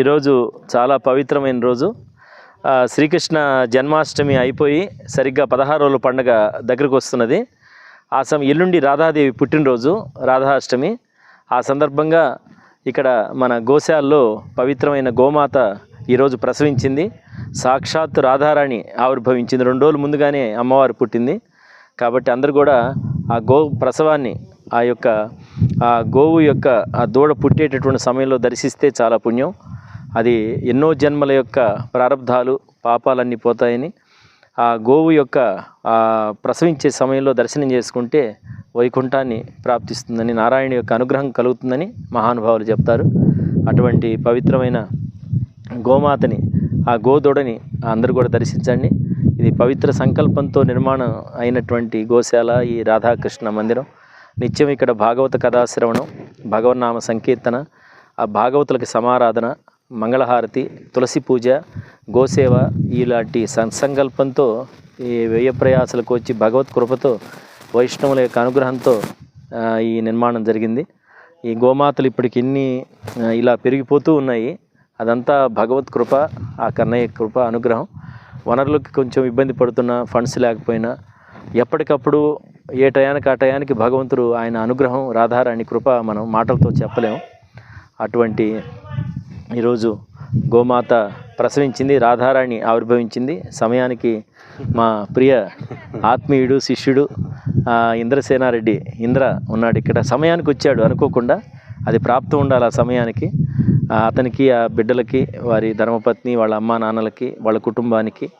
ఈరోజు చాలా పవిత్రమైన రోజు. శ్రీకృష్ణ జన్మాష్టమి అయిపోయి సరిగ్గా పదహారు రోజుల పండుగ దగ్గరకు వస్తున్నది. ఆ సమ ఎల్లుండి రాధాదేవి పుట్టినరోజు రాధాష్టమి. ఆ సందర్భంగా ఇక్కడ మన గోశాల్లో పవిత్రమైన గోమాత ఈరోజు ప్రసవించింది. సాక్షాత్ రాధారాణి ఆవిర్భవించింది. రెండు రోజులు ముందుగానే అమ్మవారు పుట్టింది. కాబట్టి అందరు కూడా ఆ గో ప్రసవాన్ని ఆ యొక్క ఆ గోవు యొక్క ఆ దూడ పుట్టేటటువంటి సమయంలో దర్శిస్తే చాలా పుణ్యం. అది ఎన్నో జన్మల యొక్క ప్రారంధాలు పాపాలన్నీ పోతాయని. ఆ గోవు యొక్క ఆ ప్రసవించే సమయంలో దర్శనం చేసుకుంటే వైకుంఠాన్ని ప్రాప్తిస్తుందని నారాయణ యొక్క అనుగ్రహం కలుగుతుందని మహానుభావులు చెప్తారు. అటువంటి పవిత్రమైన గోమాతని ఆ గోదొడని అందరూ కూడా దర్శించండి. ఇది పవిత్ర సంకల్పంతో నిర్మాణం అయినటువంటి గోశాల ఈ రాధాకృష్ణ మందిరం. నిత్యం ఇక్కడ భాగవత కథాశ్రవణం భగవన్నామ సంకీర్తన ఆ భాగవతులకి సమారాధన మంగళహారతి తులసి పూజ గోసేవ ఇలాంటి సత్సంకల్పంతో ఈ వ్యయ ప్రయాసలకు వచ్చి భగవత్ కృపతో వైష్ణవుల యొక్క అనుగ్రహంతో ఈ నిర్మాణం జరిగింది. ఈ గోమాతలు ఇప్పటికి ఇన్ని ఇలా పెరిగిపోతూ ఉన్నాయి. అదంతా భగవత్ కృప ఆ కన్నయ్య కృప అనుగ్రహం. వనరులకు కొంచెం ఇబ్బంది పడుతున్నా ఫండ్స్ లేకపోయినా ఎప్పటికప్పుడు ఏ టయానికి ఆ టయానికి భగవంతుడు ఆయన అనుగ్రహం రాధారాణి కృప మనం మాటలతో చెప్పలేము అటువంటి ఈరోజు గోమాత ప్రసవించింది రాధారాణి ఆవిర్భవించింది. సమయానికి మా ప్రియ ఆత్మీయుడు శిష్యుడు ఇంద్రసేనారెడ్డి ఇంద్ర ఉన్నాడు ఇక్కడ. సమయానికి వచ్చాడు అనుకోకుండా అది ప్రాప్తం ఉండాలి ఆ సమయానికి. అతనికి ఆ బిడ్డలకి వారి ధర్మపత్ని వాళ్ళ అమ్మా నాన్నలకి వాళ్ళ కుటుంబానికి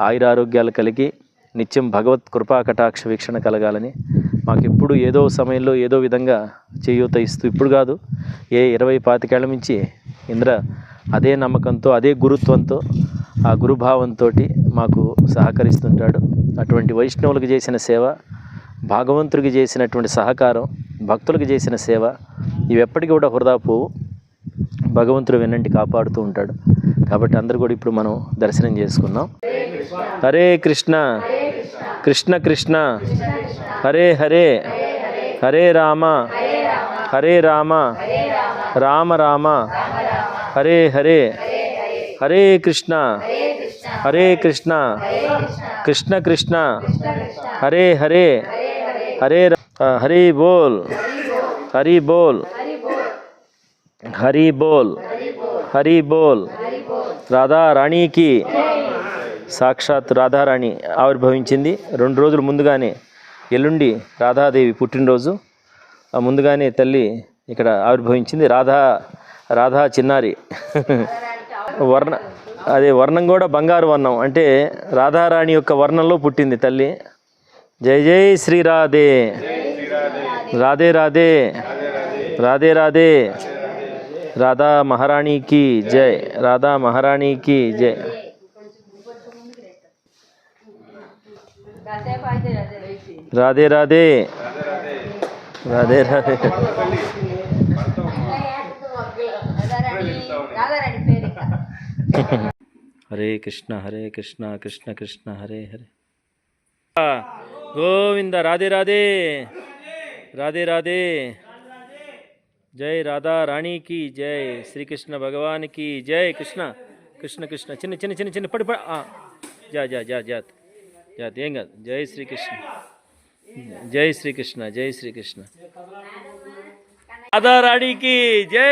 ఆయురారోగ్యాలు కలిగి నిత్యం భగవత్ కృపా కటాక్ష వీక్షణ కలగాలని మాకు ఎప్పుడు ఏదో సమయంలో ఏదో విధంగా చేయూత ఇస్తూ ఇప్పుడు కాదు ఏ ఇరవై పాతికేళ్ళ నుంచి ఇంద్ర అదే నమ్మకంతో అదే గురుత్వంతో ఆ గురుభావంతో మాకు సహకరిస్తుంటాడు. అటువంటి వైష్ణవులకు చేసిన సేవ భాగవంతుడికి చేసినటువంటి సహకారం భక్తులకు చేసిన సేవ ఇవి ఎప్పటికీ కూడా హృదా పోవు. భగవంతుడు వెన్నంటి కాపాడుతూ ఉంటాడు. కాబట్టి అందరూ కూడా ఇప్పుడు మనం దర్శనం చేసుకుందాం. हरे कृष्णा। कृष्ण कृष्ण। हरे हरे। हरे रामा। हरे रामा। राम रामा। हरे हरे। हरे कृष्णा। हरे कृष्णा। कृष्ण कृष्ण। हरे हरे। हरे हरे बोल। हरी बोल। हरी बोल। हरी बोल। राधा रानी की। సాక్షాత్ రాధారాణి ఆవిర్భవించింది. రెండు రోజులు ముందుగానే ఎల్లుండి రాధాదేవి పుట్టినరోజు. ముందుగానే తల్లి ఇక్కడ ఆవిర్భవించింది. రాధా రాధా చిన్నారి. వర్ణ అదే వర్ణం కూడా బంగారు వర్ణం. అంటే రాధారాణి యొక్క వర్ణంలో పుట్టింది తల్లి. జై జై శ్రీ రాధే. రాధే రాధే. రాధే రాధే. రాధా మహారాణికి జై. రాధా మహారాణికి జై. రాధే రాధే రాధే రాధే రాధారాణి పేరు ఇక. హరే కృష్ణ హరే కృష్ణ కృష్ణ కృష్ణ హరే హరే గోవింద రాధే రాధే రాధే రాధే జై రాధా రాణికి జై శ్రీకృష్ణ భగవానికి జై కృష్ణ కృష్ణ కృష్ణ చిన్న చిన్న చిన్న చిన్న పడి పడి ఆ. జా జా జా జాత్ జాత్ ఏం కాదు జై శ్రీకృష్ణ జై శ్రీకృష్ణ జై శ్రీకృష్ణ రాధా రాణికి జై